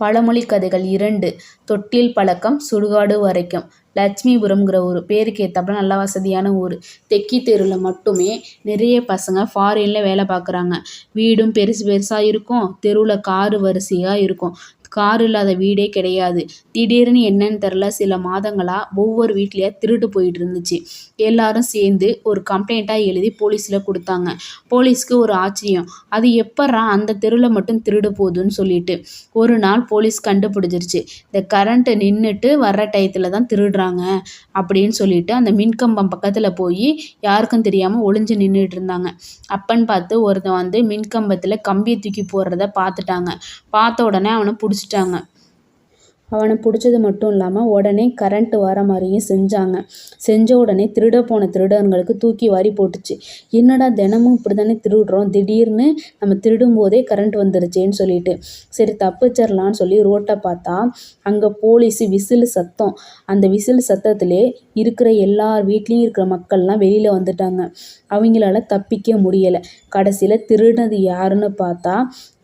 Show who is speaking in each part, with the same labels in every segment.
Speaker 1: பழமொழி கதைகள் இரண்டு. தொட்டில் பழக்கம் சுடுகாடு வரைக்கும். லட்சுமிபுரம்ங்கிற ஊர். பேருக்கு ஏற்றாப்புல நல்ல வசதியான ஊர். தெக்கி தெருவில் மட்டுமே நிறைய பசங்க ஃபாரினில் வேலை பார்க்குறாங்க. வீடும் பெருசு பெருசாக இருக்கும். தெருவில் காரு வரிசையாக இருக்கும். கார் இல்லாத வீடே கிடையாது. திடீர்னு என்னன்னு தெரில சில மாதங்களாக ஒவ்வொரு வீட்லேயே திருட்டு போயிட்டு இருந்துச்சு எல்லாரும் சேர்ந்து ஒரு கம்ப்ளைண்ட்டாக எழுதி போலீஸில் கொடுத்தாங்க. போலீஸ்க்கு ஒரு ஆச்சரியம். அது எப்பட்றா அந்த தெருவில் மட்டும் திருடு போகுதுன்னு சொல்லிட்டு. ஒரு நாள் போலீஸ் கண்டுபிடிச்சிருச்சு. இந்த கரண்ட்டு நின்றுட்டு வர்ற டயத்தில் தான் திருடுறாங்க அப்படின்னு சொல்லிட்டு அந்த மின்கம்பம் பக்கத்தில் போய் யாருக்கும் தெரியாமல் ஒளிஞ்சு நின்றுட்டு இருந்தாங்க. அப்பன்னு பார்த்து ஒருத்தன் வந்து மின்கம்பத்தில் கம்பியை தூக்கி போடுறத பார்த்துட்டாங்க. பார்த்த உடனே அவனை பிடிச்சி ஆரம்பிச்சிட்டாங்க. அவனை பிடிச்சது மட்டும் இல்லாமல் உடனே கரண்ட் வர மாதிரியும் செஞ்சாங்க. செஞ்ச உடனே திருட போன திருடர்களுக்கு தூக்கி வாரி போட்டுச்சு. என்னடா தினமும் இப்படி தானே திருடுறோம்? திடீர்னு நம்ம திருடும் போதே கரண்ட் வந்துருச்சேன்னு சொல்லிட்டு. சரி தப்பிச்சிடலான்னு சொல்லி ரோட்டை பார்த்தா அங்கே போலீஸ் விசில் சத்தம். அந்த விசில் சத்தத்திலே இருக்கிற எல்லார் வீட்லேயும் இருக்கிற மக்கள்லாம் வெளியில் வந்துட்டாங்க. அவங்களால தப்பிக்க முடியலை. கடைசியில் திருடினது யாருன்னு பார்த்தா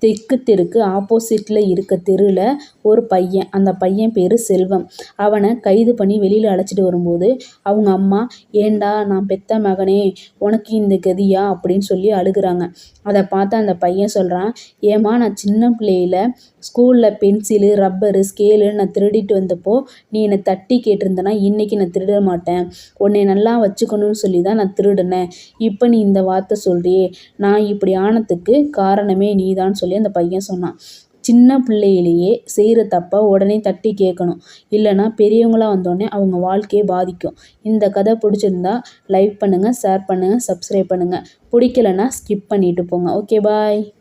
Speaker 1: தெற்கு தெருக்கு ஆப்போசிட்டில் இருக்க தெருவில் ஒரு பையன். அந்த பையன் பேர் செல்வம். அவனை கைது பண்ணி வெளியில் அழைச்சிட்டு வரும்போது அவங்க அம்மா ஏண்டா நான் பெத்த மகனே உனக்கு இந்த கதியா? அப்படின்னு சொல்லி அழுகிறாங்க. அதை பார்த்து அந்த பையன் சொல்கிறான் ஏம்மா நான் சின்ன பிள்ளையில் ஸ்கூலில் பென்சிலு ரப்பரு ஸ்கேலு நான் திருடிட்டு வந்தப்போ நீ என்னை தட்டி கேட்டிருந்தனா இன்றைக்கி நான் திருட மாட்டேன். உன்னை நல்லா வச்சுக்கணும்னு சொல்லி தான் நான் திருடினேன். இப்போ நீ இந்த வார்த்தை சொல்கிறியே நான் இப்படி ஆனத்துக்கு காரணமே நீ தான் சொல்லி அந்த பையன் சொன்னான். சின்ன பிள்ளையிலேயே செய்கிற தப்பை உடனே தட்டி கேட்கணும். இல்லைனா பெரியவங்களாக வந்தோடனே அவங்க வாழ்க்கையை பாதிக்கும். இந்த கதை பிடிச்சிருந்தா லைக் பண்ணுங்கள் ஷேர் பண்ணுங்கள் சப்ஸ்கிரைப் பண்ணுங்கள் பிடிக்கலன்னா ஸ்கிப் பண்ணிவிட்டு போங்க. Okay bye